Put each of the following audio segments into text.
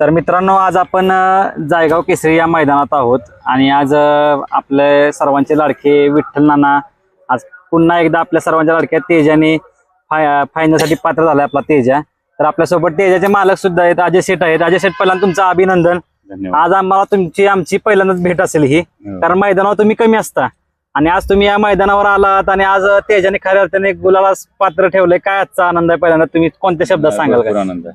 तर मित्रांनो आज आपण जायगाव केसरी या मैदानात आहोत. आणि आज आपले सर्वांचे लाडके विठ्ठल नाना आज पुन्हा एकदा आपल्या सर्वांच्या लाडक्या तेजाने फाय फायनलसाठी पात्र झालाय आपला तेजा. तर आपल्यासोबत तेजाचे मालक सुद्धा आहेत अजय शेठ आहेत. अजय शेठ पहिल्यांदा तुमचं अभिनंदन. आज आम्हाला तुमची आमची पहिल्यांदाच भेट असेल ही. हो. कारण मैदानावर तुम्ही कमी असता. आणि आज तुम्ही या मैदानावर आलात आणि आज तेजाने खऱ्या अर्थाने गुलाला पात्र ठेवलंय. काय आजचा आनंद आहे पहिल्यांदा? तुम्ही कोणत्या शब्दात सांगाल? आनंद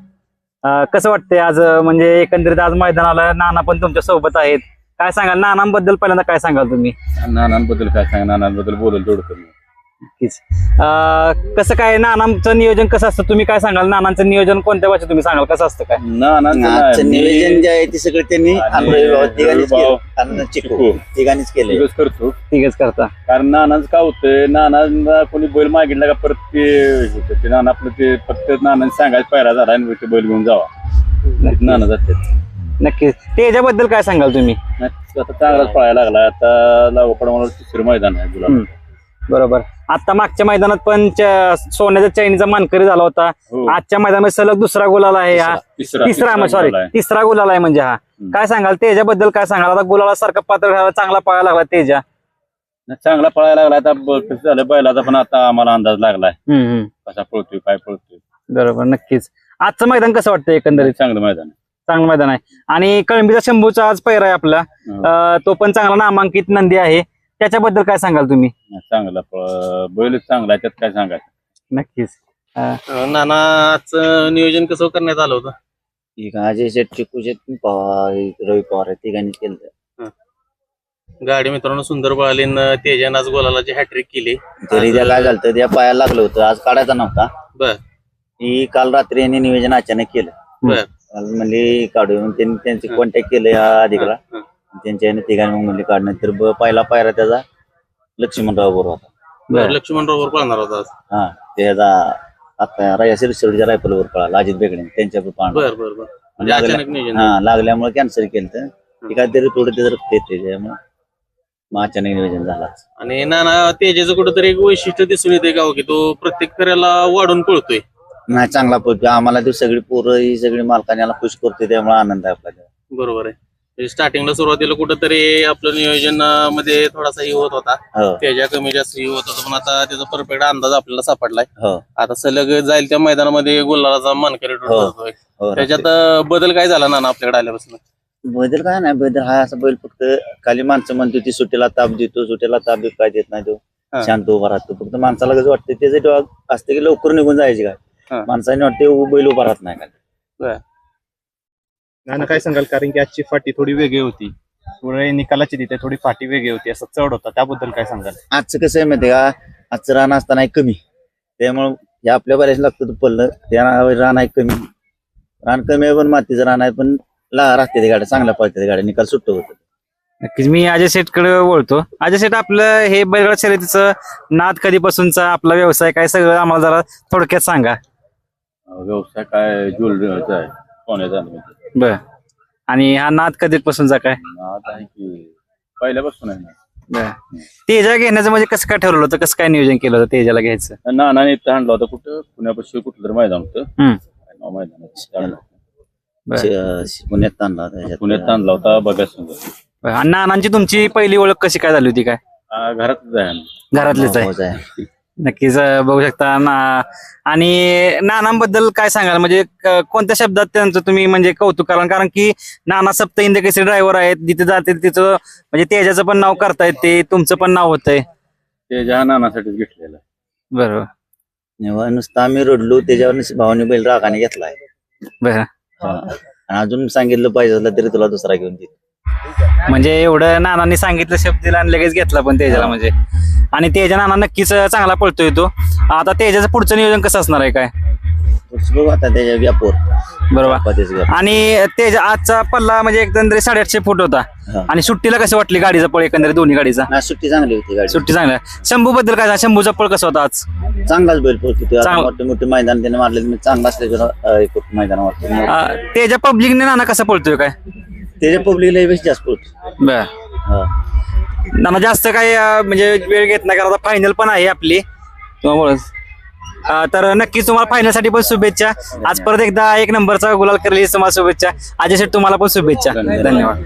कसं वाटतंय आज म्हणजे एकंदरीत आज मैदानाला नाना पण तुमच्यासोबत आहेत. काय सांगाल? नानांबद्दल पहिल्यांदा काय सांगाल तुम्ही? नानांबद्दल काय सांगा नानांबद्दल बोलल तेवढं कमी नक्कीच. अं, कसं काय नानांचं नियोजन कसं असतं? तुम्ही काय सांगाल? नानांचं नियोजन कोणत्या भाषेत तुम्ही सांगाल? कसं असतं काय? नानांचं नियोजन जे आहे ते सगळं त्यांनी भाऊ, केलं. करतो. ठीकच करता. कारण नानांच काय होतंय नानांना कोणी बैल मागितला का परत ते नाना आपलं ते फक्त नानांनी सांगायचं पायरा झाला आणि ते बैल घेऊन जावा. नाना जाते नक्कीच. त्याच्याबद्दल काय सांगाल तुम्ही? आता चांगलाच पळायला लागला आता लागोपाठ मला तिसरं मैदान आहे गुलाब. बरोबर. आता मागच्या मैदानात पण च- सोन्याच्या चैनीचा मानकरी झाला होता. हो. आजच्या मैदानात सलग दुसरा गुलाल आहे हा. तिसरा तिसरा सॉरी. तिसरा गुलाल आहे. म्हणजे हा. काय सांगाल त्याच्याबद्दल काय सांगाल? आता गुलाला सारखा पात्र चांगला पळायला लागला तेजा. चांगला पळायला लागला आता ब- कसं झालं बैलाचा पण आता आम्हाला अंदाज लागलाय. कसा पळतोय काय पळतोय. बरोबर नक्कीच. आजचं मैदान कसं वाटतं एकंदरीत? चांगलं मैदान आहे. चांगलं मैदान आहे. आणि कळंबीचा शंभूचा आज पैरा आहे आपला. हो. अं, तो पण चांगला नामांकित नंदी आहे. त्याच्याबद्दल काय सांगाल तुम्ही? चांगला. प- बैल चांगला आहे त्यात काय सांगायचं? नक्कीच. नानाचं नियोजन कसं करण्यात आलं होतं? एक अजय शेट चिकू शेट पवार एक रवी पवार आहे तिघांनीच केलं गाडी मित्रांनो सुंदर पळालीनं तेजान आज गोलालाची हॅट्रिक केली. तरी त्या काय झालं त्या पायाला लागलं होतं आज काढायचा नव्हता. बर. ही काल रात्री यांनी नियोजन अचानक केलं. बर. काल म्हणली काढू त्यांनी त्यांचे कॉन्टॅक्ट केले ह्या अधिकला. हं. त्यांच्या ह्याने तिघांनी मग म्हणले काढणं. तर ब- पहिला पायरा त्याचा लक्ष्मणराव बरोबर होता. बर. लक्ष्मण रोवर पळणार होता आज. हा त्याचा आता राजा शिरसोडीच्या रायफलवर पळाला अजित बेगडे त्यांच्या पाहणं बर बर बर. म्हणजे लागला- अचानक नियोजन. हा लागल्यामुळे कॅन्सल केलं तर ते काहीतरी थोडं त्याचं रक्त येते त्यामुळे मग अचानक नियोजन झाला आणि नाना तेजाचं कुठंतरी एक वैशिष्ट्य दिसून येते का की तो प्रत्येक फेऱ्याला वाढून पळतोय. नाही चांगला पोहोचतो आम्हाला ती सगळी पोरं ही सगळी मालकाने याला खुश करते त्यामुळे आनंद आहे आपल्याला बरोबर आहे. स्टार्टिंगला सुरुवातीला कुठंतरी आपलं नियोजनमध्ये थोडासा हे होत होता. हो. तेजा कमी जास्त हे होत होता. पण आता त्याचा परफेक्ट अंदाज आपल्याला सापडलाय. हो. आता सलग जाईल त्या मैदानामध्ये गोलाचा मानकरी हो. ठरतोय हो त्याच्यात अं, बदल काय झाला ना आपल्याकडे आल्यापासून? बदल काय नाही. बदल हा असा बैल फक्त खाली माणसं म्हणतो ती सुट्टीला ताप देतो सुट्टीला ताप देत काय देत नाही तो. हा. शांत उभा राहतो. फक्त माणसाला कसं वाटतं त्याचं डॉग असते की लवकर निघून जायचे हा. काय माणसाने वाटते उ- बैल उभा राहत नाही काय नाना काय सांगाल? कारण की आजची फाटी थोडी वेगळी होती. थोडी निकालाची तिथे थोडी फाटी वेगळी होती असं चढ होता. त्याबद्दल काय सांगाल? आजचं कसं आहे माहितीये का? आजचं रान असताना एक कमी. त्यामुळं हे आपल्या बऱ्याच लागतं तो पडलं. त्या रान आहे कमी. रान कमी आहे पण मातीचं रान आहे पण ला राहते ते गाड्या चांगल्या पळते गाड्या निकाल सुट्ट होत. नक्कीच. मी अजय शेटकडे वळतो. अजय शेट आपलं हे बैलगाडा शर्यतीचं नाद कधीपासूनचा आपला व्यवसाय काय? सगळं आम्हाला जरा थोडक्यात सांगा. व्यवसाय काय? ज्वेलरीचा आहे. सोन्याचा आहे. बर आणि हा नाद कधीपासूनचा काय आता आहे की पहिल्यापासून आहे ना बर तेजा घेण्याचं म्हणजे कसं काय ठरवलं होतं कसं काय नियोजन केलं होतं तेजाला घ्यायचं नानाने इथं आणला होता कुठं पुण्यापाशी कुठलं तरी मैदान होतं हम्म. काय? बर. पुण्यात आणला होता. पुण्यात आणला होता बघा समजा बर. आणि नानांची तुमची पहिली ओळख कशी काय झाली होती काय आहे आम्ही. घरातलीच आहे. नक्कीच अं, बघू शकता. ना आणि नानांबद्दल काय सांगाल? म्हणजे क- कोणत्या शब्दात त्यांचं तुम्ही म्हणजे कौतुक कराल? कारण की नाना सप्त हिंद केसरी ड्रायव्हर आहेत. जिथे जाते तिथं म्हणजे तेजाचं पण नाव करतायत ते. तुमचं पण नाव होतंय. ते ज्या नानासाठीच घेतलेलं आहे. बरोबर तेव्हा नुसतं आम्ही रडलो त्याच्यावर भावाने बैल रागाने घेतलाय बरं. आणि अजून सांगितलं पाहिजे असलं तरी तुला दुसरा घेऊन देईल म्हणजे एवढं नानांनी सांगितलं शब्द दिला आणि लगेच घेतला पण तेजाला म्हणजे. आणि तेजा नाना नक्कीच चांगला पळतोय तो. आता तेजाचं पुढचं नियोजन कसं असणार आहे काय? पुढचं बघू आता त्याच्या व्यापोर बरोबर. आणि तेजा आजचा पल्ला म्हणजे एकंदरीत साडेआठशे फूट होता. हा. आणि सुट्टीला कसं वाटली गाडीचा पळ एकंदरीत दोन्ही गाडीचा? नाही सुट्टी चांगली होती गाडी सुट्टी चांगला. शंभू बद्दल काय सांगा? शंभूचा पळ कसा होता आज? चांगलाच बैल पोहोचतो चांगला. मोठे मोठे मैदान त्याने मारले मी चांगला असल्याचं मैदान वाटतं अं, तेजा पब्लिकने नाना कसा पळतोय काय? त्याच्या पब्लिकला जास्त पळतो बर. हा. नाना जास्त अं, म्हणजे वेळ घेत नाही कारण आता फायनल पण आहे आपली. त्यामुळेच. अं, तर नक्कीच तुम्हाला फायनलसाठी पण शुभेच्छा. आज परत एकदा एक नंबरचा गुलाल करेल तुम्हाला शुभेच्छा. अजय शेठ तुम्हाला पण शुभेच्छा. धन्यवाद.